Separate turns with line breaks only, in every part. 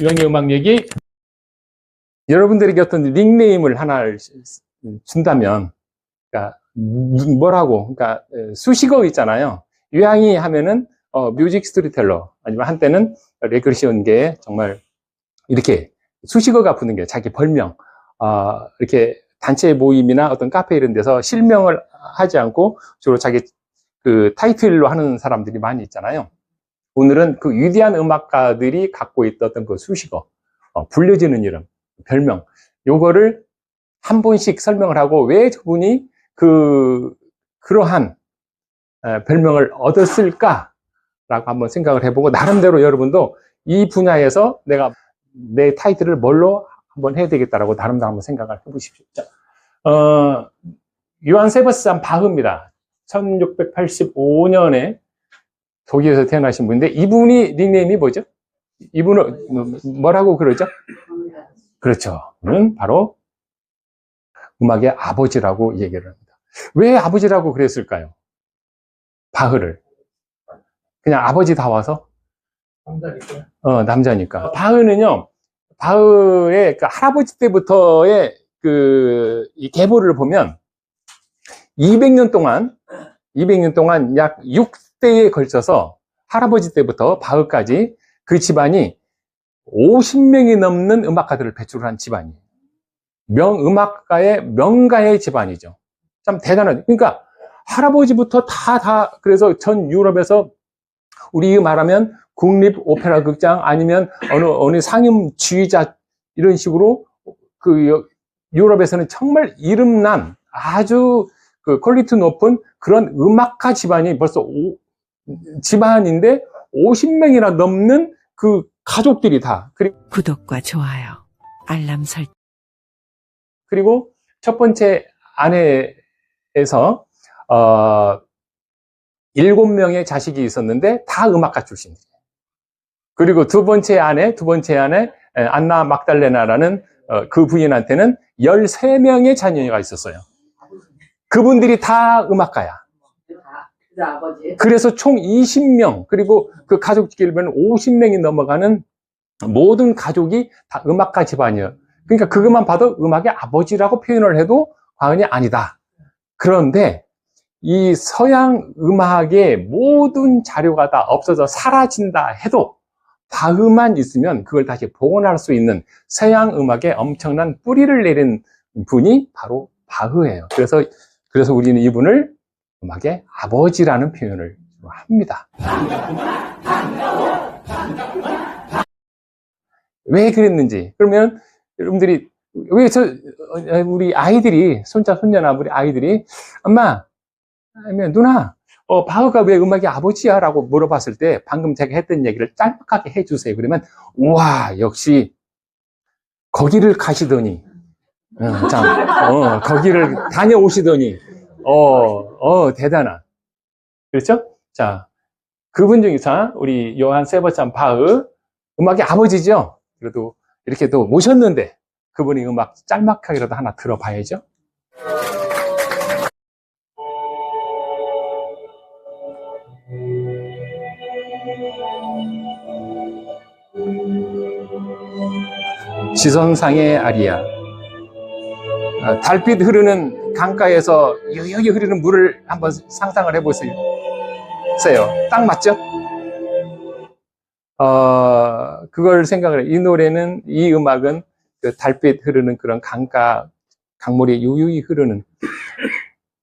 유형의 음악 얘기. 여러분들에게 어떤 닉네임을 하나를 준다면, 그러니까 무- 뭐라고, 그러니까 에, 수식어 있잖아요. 유양이 하면은 어, 뮤직 스토리텔러 아니면 한때는 레그레션계에 정말 이렇게 수식어가 붙는 게 자기 별명, 아, 이렇게 단체 모임이나 어떤 카페 이런 데서 실명을 하지 않고 주로 자기 그 타이틀로 하는 사람들이 많이 있잖아요. 오늘은 그 위대한 음악가들이 갖고 있었던 그 수식어, 어, 불려지는 이름, 별명, 요거를 한 번씩 설명을 하고 왜 저분이 그, 그러한 에, 별명을 얻었을까라고 한번 생각을 해보고 나름대로 여러분도 이 분야에서 내가 내 타이틀을 뭘로 한번 해야 되겠다라고 나름대로 한번 생각을 해보십시오. 자, 어, 요한 세바스찬 바흐입니다. 1685년에 독일에서 태어나신 분인데 이분이 닉네임이 뭐죠? 이분은 뭐라고 그러죠? 그렇죠. 는 바로 음악의 아버지라고 얘기를 합니다. 왜 아버지라고 그랬을까요? 바흐를. 그냥 아버지 다 와서? 어, 남자니까. 바흐는요, 바흐의 그 할아버지 때부터의 그, 이 계보를 보면 200년 동안, 200년 동안 약 6 대에 걸쳐서 할아버지 때부터 바흐까지 그 집안이 50명이 넘는 음악가들을 배출한 집안이에요. 명, 음악가의 명가의 집안이죠. 참 대단하죠. 그러니까 할아버지부터 다, 다, 그래서 전 유럽에서 우리 말하면 국립 오페라 극장 아니면 어느, 어느 상임주의자 이런 식으로 그 여- 유럽에서는 정말 이름난 아주 그 퀄리티 높은 그런 음악가 집안이 벌써 오- 집안인데 50명이나 넘는 그 가족들이 다. 그리고
구독과 좋아요, 알람 설정.
그리고 첫 번째 아내에서 어 일곱 명의 자식이 있었는데 다 음악가 출신이에요. 그리고 두 번째 아내, 두 번째 아내 에, 안나 막달레나라는 어, 그 부인한테는 13명의 자녀가 있었어요. 그분들이 다 음악가야.
그.
그래서 총 20명, 그리고 그 가족끼리 보면 50명이 넘어가는 모든 가족이 다 음악가 집안이에요. 그러니까 그것만 봐도 음악의 아버지라고 표현을 해도 과언이 아니다. 그런데 이 서양 음악의 모든 자료가 다 없어져 사라진다 해도 바흐만 있으면 그걸 다시 복원할 수 있는 서양 음악의 엄청난 뿌리를 내린 분이 바로 바흐예요. 그래서 그래서 우리는 이분을 음악의 아버지라는 표현을 합니다. 왜 그랬는지. 그러면 여러분들이 왜 저 우리 아이들이 손자 손녀나 우리 아이들이 엄마 아니면 누나 어, 바흐가 왜 음악의 아버지야? 라고 물어봤을 때 방금 제가 했던 얘기를 짤막하게 해주세요. 그러면 우와 역시 거기를 가시더니 어, 참, 어, 거기를 다녀오시더니 어, 어, 대단한. 그렇죠? 자, 그분 중에서 우리 요한 세버찬 바흐, 음악의 아버지죠? 그래도 이렇게 또 모셨는데, 그분이 음악 짤막하게라도 하나 들어봐야죠? 지선상의 아리아. 아, 달빛 흐르는 강가에서 여기 흐르는 물을 한번 상상을 해보세요. 딱 맞죠? 어, 그걸 생각을 해요. 이 노래는, 이 음악은 그 달빛 흐르는 그런 강가, 강물이 유유히 흐르는,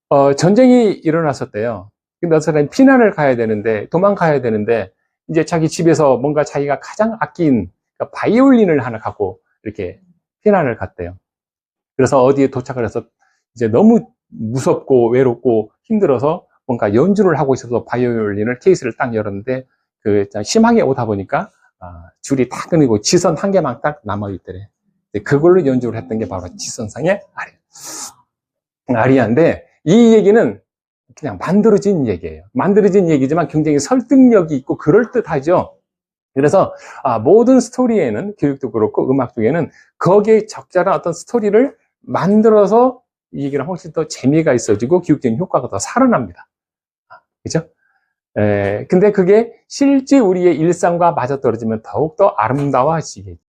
어, 전쟁이 일어났었대요. 근데 어떤 사람이 피난을 가야 되는데, 도망가야 되는데, 이제 자기 집에서 뭔가 자기가 가장 아낀 그러니까 바이올린을 하나 갖고 이렇게 피난을 갔대요. 그래서 어디에 도착을 해서 이제 너무 무섭고 외롭고 힘들어서 뭔가 연주를 하고 있어서 바이올린을 케이스를 딱 열었는데 그 심하게 오다 보니까 아, 줄이 다 끊이고 지선 한 개만 딱 남아 있더래. 그걸로 연주를 했던 게 바로 지선상의 아리아. 아리아인데 이 얘기는 그냥 만들어진 얘기예요. 만들어진 얘기지만 굉장히 설득력이 있고 그럴듯하죠. 그래서 아, 모든 스토리에는 교육도 그렇고 음악 중에는 거기에 적절한 어떤 스토리를 만들어서 이 얘기를 훨씬 더 재미가 있어지고 교육적인 효과가 더 살아납니다. 그죠? 에, 근데 그게 실제 우리의 일상과 맞아떨어지면 더욱더 아름다워지겠죠.